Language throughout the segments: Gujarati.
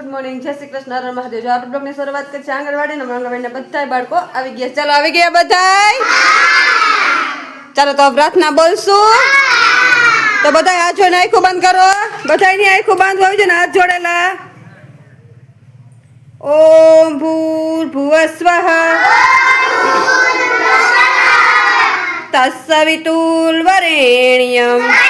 ગુડ મોર્નિંગ જય શ્રી કૃષ્ણ. હર મહાદેવ. જો આપણે બ્લોગની શરૂઆત કરી છે આંગણવાડીને આંગણવાડીના બધા બાળકો, આવી ગયા. ચાલો, આવી ગયા બધા ચાલો, તો પ્રાર્થના બોલશું. તો બધા હાથ જોઈને આંખો બંધ કરો. બધાની આંખો બંધ હોય છે ને, હાથ જોડેલા. ઓમ ભૂર ભુવ સ્વઃ. તત્સવિતુલ વરેણ્યમ.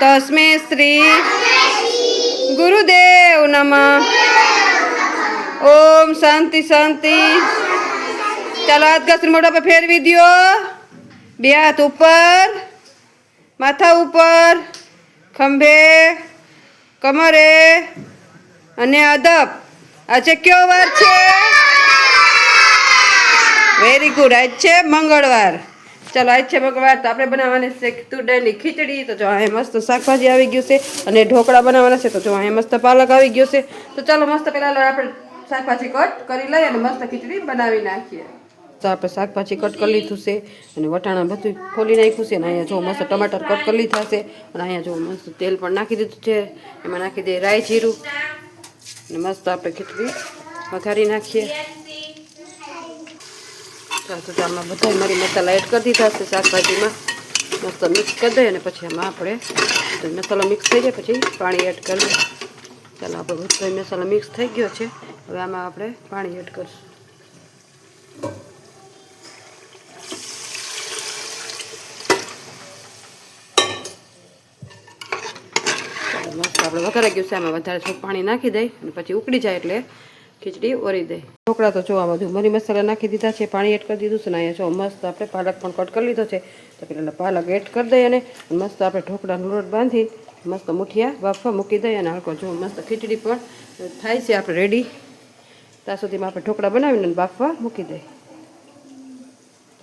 તસ્મે શ્રી ગુરુદેવ નમ ઓમ શાંતિ શાંતિ ચાલો હાથ ઘસરી મોઢા પર ફેરવી દ્યો બે હાથ ઉપર માથા ઉપર ખંભે કમરે અને અદબ આજે કયો વાર છે વેરી ગુડ આજ છે મંગળવાર ચાલો, આજ છે ભગવાન, તો આપણે બનાવવાની છે તુડની ખીચડી. તો જો અહીં મસ્ત શાકભાજી આવી ગયું છે અને ઢોકળા બનાવવાના છે. તો જો અહીં મસ્ત પાલક આવી ગયો છે. તો ચાલો, મસ્ત પહેલાં આપણે શાકભાજી કટ કરી લઈએ અને મસ્ત ખીચડી બનાવી નાખીએ. તો આપણે શાકભાજી કટ કરી લીધું છે અને વટાણા બધું ખોલી નાખ્યું છે અને અહીંયા જો મસ્ત ટમાટર કટ કરી લીધા છે. અને અહીંયા જો મસ્ત તેલ પણ નાખી દીધું છે. એમાં નાખી દઈએ રાઈ જીરું. અને મસ્ત આપણે ખીચડી વઘારી નાખીએ. ચાલો તો આમાં બધા મારી મસાલા એડ કરી દીધા છે શાકભાજીમાં. મસ્ત મિક્સ કરી દઈએ અને પછી આમાં આપણે મસાલો મિક્સ થઈ જાય, પછી પાણી એડ કરી દઈએ. ચાલો, આપણો બધો મસાલો મિક્સ થઈ ગયો છે. હવે આમાં આપણે પાણી એડ કરીશું. મસ્ત આપણે વઘારાઈ ગયું છે, આમાં વધારે થોડું પાણી નાખી દઈ અને પછી ઉકળી જાય એટલે ખીચડી ઓરી દે. ઢોકળા તો જોવા બધું મરી મસાલા નાખી દીધા છે, પાણી એડ કરી દીધું છે ને અહીંયા જો મસ્ત આપણે પાલક પણ કટ કરી લીધો છે. તો પેલા પાલક એડ કરી દઈએ અને મસ્ત આપણે ઢોકળાનો લોટ બાંધી મસ્ત મુઠિયા બાફવા મૂકી દઈએ અને હળકો જો મસ્ત ખીચડી પણ થાય છે, આપણે રેડી ત્યાં સુધીમાં આપણે ઢોકળા બનાવીને બાફવા મૂકી દઈએ.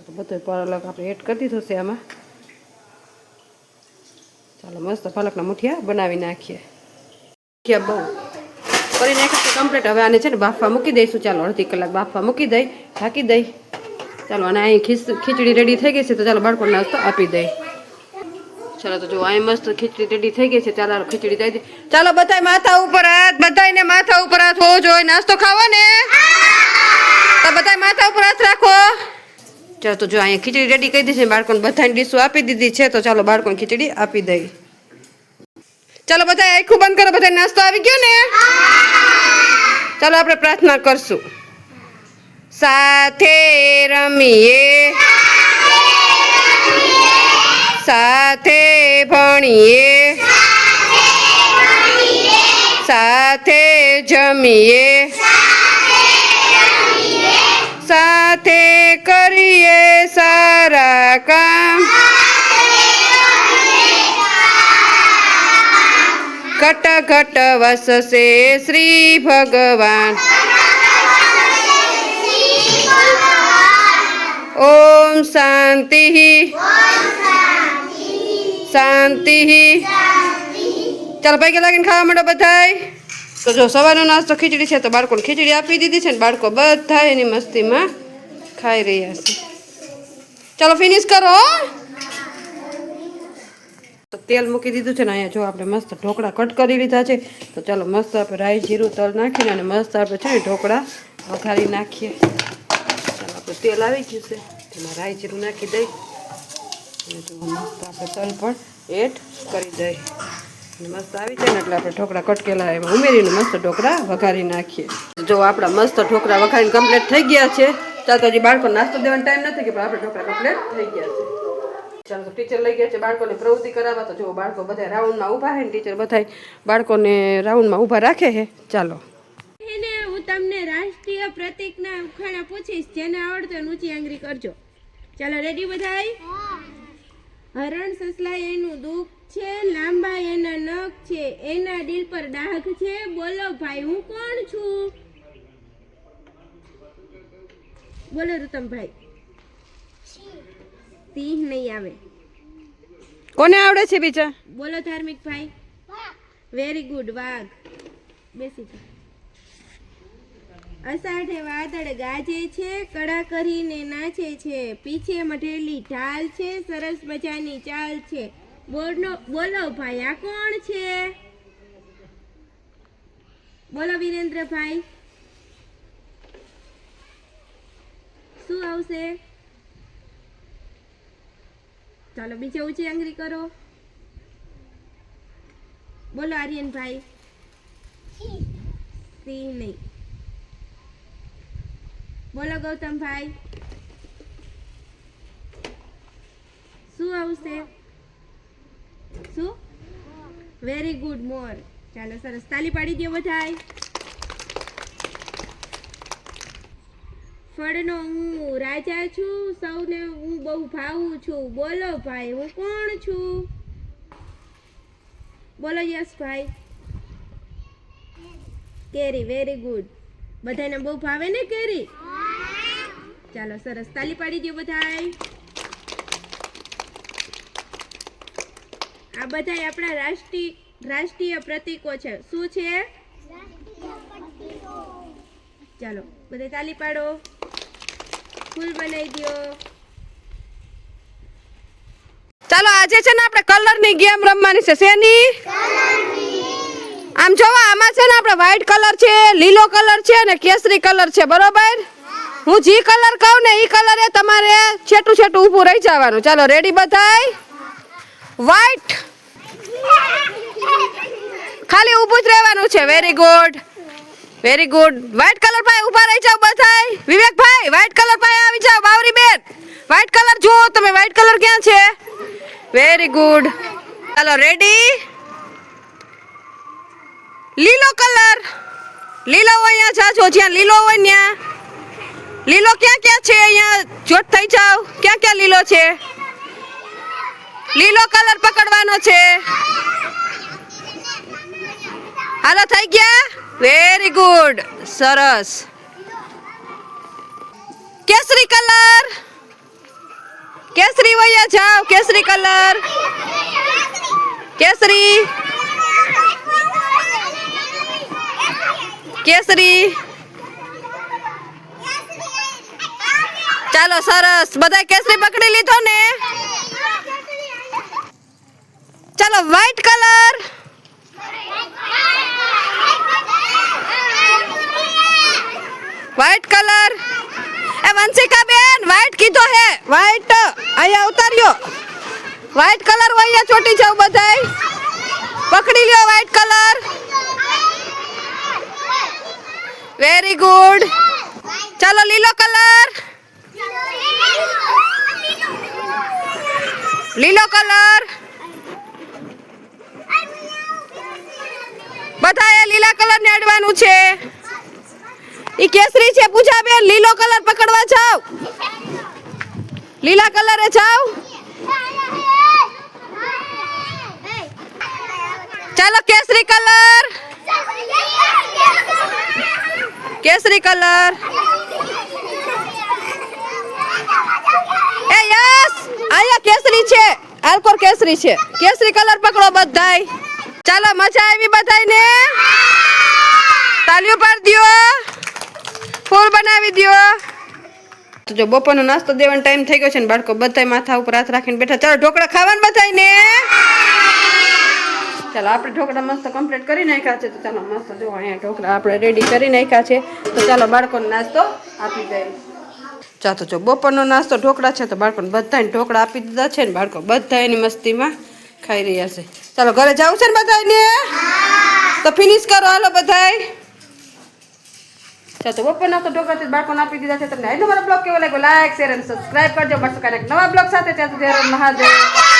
તો બધો પાલક આપણે એડ કરી દીધો છે આમાં. ચાલો મસ્ત પાલકના મુઠિયા બનાવી નાખીએ. મુઠિયા બહુ કરી નાખ્યું કમ્પ્લીટ હવે આને છે ને બાફવા મૂકી દઈશું. ચાલો, અડધી કલાક બાફવા મૂકી દઈ, ઢાંકી દઈ. ચાલો, અને અહીં ખીચ ખીચડી રેડી થઈ ગઈ છે તો ચાલો બાળકોને નાસ્તો આપી દઈ. ચાલો, તો જો અહીં મસ્ત ખીચડી રેડી થઈ ગઈ છે. ચાલો ખીચડી દઈ દઈ ચાલો, બધાય માથા ઉપર હાથ, બધાયને માથા ઉપર હાથ હોવો જોઈએ. નાસ્તો ખાવો ને? તો બધાય માથા ઉપર હાથ રાખો. ચાલો, તો જો અહીંયા ખીચડી રેડી કરી દીધી છે. બાળકોને બધાને ડીશો આપી દીધી છે. તો ચાલો, બાળકોને ખીચડી આપી દઈ. ચાલો બધા આખું બંધ કરો. બધા નાસ્તો આવી ગયો ને? ચાલો આપણે પ્રાર્થના કરશું. સાથે રમીએ. સાથે ભણીએ. સાથે જમીએ. ઘટ ઘટ વસશે શ્રી ભગવાન ઓમ શાંતિ શાંતિ ચાલો પૈકી લાગીને ખાવા માંડો બધાય તો જો સવારનો નાસ્તો ખીચડી છે તો બાળકોને ખીચડી આપી દીધી છે ને બાળકો બધા એની મસ્તીમાં ખાઈ રહ્યા છે ચાલો ફિનિશ કરો હો. તો તેલ મૂકી દીધું છે ને અહીંયા જો આપણે મસ્ત ઢોકળા કટ કરી લીધા છે, તો ચાલો મસ્ત આપણે રાઈ જીરું તલ નાખીને અને મસ્ત આપણે છે ને ઢોકળા વઘારી નાખીએ. ચાલો આપણે તેલ આવી ગયું છે, તેમાં રાઈ જીરું નાખી દઈ. અને જો મસ્ત આપણે તલ પણ એડ કરી દઈ. મસ્ત આવી જાય ને એટલે આપણે ઢોકળા કટકેલા એમાં ઉમેરીને મસ્ત ઢોકળા વઘારી નાખીએ. જો આપણા મસ્ત ઢોકળા વઘારીને કમ્પ્લીટ થઈ ગયા છે. ચાલો તો હજી બાળકો નાસ્તો દેવાનો ટાઈમ નથી કે પણ આપણે ઢોકળા કમ્પ્લીટ થઈ ગયા છે. ચાલો ટીચર લઈ ગયા છે બાળકોને પ્રવૃત્તિ કરાવવા. તો જો બાળકો બધા રાઉન્ડમાં ઊભા ને ટીચર બધા બાળકોને રાઉન્ડમાં ઊભા રાખે છે. ચાલો. હું તમને રાષ્ટ્રીય પ્રતિકના ઉખાણા પૂછીશ, જેને આવડતો ઊંચી આંગળી કરજો. ચાલો રેડી બધાય? હરણ સસલા એનું દુઃખ છે, લાંબા એના નખ છે, એના દિલ પર ડાઘ છે. બોલો ભાઈ, હું કોણ છું? બોલો રૂતમભાઈ. સિંહ નહીં આવે. કોને આવડે છે બીજા? બોલો ધાર્મિક ભાઈ. વેરી ગુડ વાઘ. બેસી. અષાઢે વાદળ ગાજે છે કડા કરીને નાચે છે. પીછે મઢેલી ઢાલ છે સરસ મજાની ચાલ છે. બોલો બોલો ભાઈ આ કોણ છે? બોલો વિરેન્દ્રભાઈ. શું આવશે? ચાલો બીજે ઊંચી આંગળી કરો. બોલો આર્યનભાઈ. સી નહીં. બોલો ગૌતમભાઈ. શું આવશે? શું? વેરી ગુડ મોર ચાલો સરસ. તાલી પાડી દો બધાય. ફળનો હું રાજા છું સૌને હું બહુ ભાવું છું. બોલો ભાઈ હું કોણ છું? બોલો યશભાઈ કેરી વેરી ગુડ બધાને બહુ ભાવે ને કેરી? ચાલો સરસ. તાલી પાડી દો બધાય. આ બધાય આપણા રાષ્ટ્રીય રાષ્ટ્રીય પ્રતીકો છે. શું છે? ચાલો બધા તાલી પાડો. ફૂલ બનાવી દો. ચાલો, આજે છે ને આપણે કલરની ગેમ રમવાની છે. શેની આમ જોવા, આમાં છે ને આપણે વ્હાઈટ કલર છે, લીલો કલર છે અને કેસરી કલર છે. બરોબર? હું જે કલર કહું ને એ કલરે તમારે છેટું છેટું ઊભું રહી જવાનું. ચાલો રેડી બધાય? વ્હાઈટ ખાલી ઊભું જ રહેવાનું છે. Very good very good white colour પાસે ઊભા રહી જાઓ બધાય. વિવેકભાઈ વ્હાઈટ કલર પાસે આવી જાઓ. બાવરી બેન વ્હાઈટ કલર જુઓ તમે. વ્હાઈટ કલર ક્યાં છે? વેરી ગુડ ચાલો રેડી લીલો કલર લીલો હોય અહીંયા જાજો જ્યાં લીલો હોય ત્યાં લીલો ક્યાં ક્યાં છે? અહીંયા જોટ થઈ જાવ ક્યાં ક્યાં લીલો છે? લીલો કલર પકડવાનો છે. હાલો થઈ ગયા? વેરી ગુડ સરસ. કેસરી કલર? કેસરી વૈયા જાઓ, કેસરી કલર. કેસરી. કેસરી. ચાલો, સરસ. બધા કેસરી પકડી લીધો ને? ચાલો વ્હાઈટ કલર એ વંશિકા બેન વ્હાઈટ કીધો હે વ્હાઈટ અહીંયા ઉતાર્યો વ્હાઈટ કલર હોય અહીંયા ચોટી જાવ બધાય પકડી color? Very ગુડ ચાલો લીલો કલર લીલો કલર બધાએ લીલા કલર ને અડવાનું છે? ઈ કેસરી છે, પૂજા બેન લીલો કલર પકડવા જાવ લીલા કલરે જાવ ચાલો કેસરી કલર. કેસરી કલર. એ યસ, અહીંયા કેસરી છે. આલકોર કેસરી છે. કેસરી કલર પકડો બધાય. ચાલો મજા આવી બધાયને? તાલીઓ પાડી દ્યો. ફૂલ બનાવી દો તો જો બપોરનો નાસ્તો દેવાનો ટાઈમ થઈ ગયો છે ને બાળકો બધાય માથા ઉપર હાથ રાખીને બેઠા. ચાલો ઢોકળા ખાવાનું બધાયને? ચાલો આપણે ઢોકળા મસ્ત કમ્પ્લીટ કરી નાખ્યા છે. તો ચાલો મસ્ત જો અહીંયા ઢોકળા આપણે રેડી કરી નાખ્યા છે. તો ચાલો બાળકોને નાસ્તો આપી દઈએ. ચાલો જો બપોરનો નાસ્તો ઢોકળા છે તો બાળકોને બધાને ઢોકળા આપી દીધા છે ને બાળકો બધા એની મસ્તીમાં ખાઈ રહ્યા છે. ચાલો ઘરે જવું છે ને બધાને તો ફિનિશ કરો હાલો બધાય. ચાલો તો બપોરના તો ઢોકળા બાળકોને આપી દીધા છે. તમને આજનો મારો બ્લોગ કેવો લાગ્યો? લાઈક શેર અને સબસ્ક્રાઈબ કરજો. મળશે કાંઈક નવા બ્લોગ સાથે. ત્યાં સુધી મહાદેવ.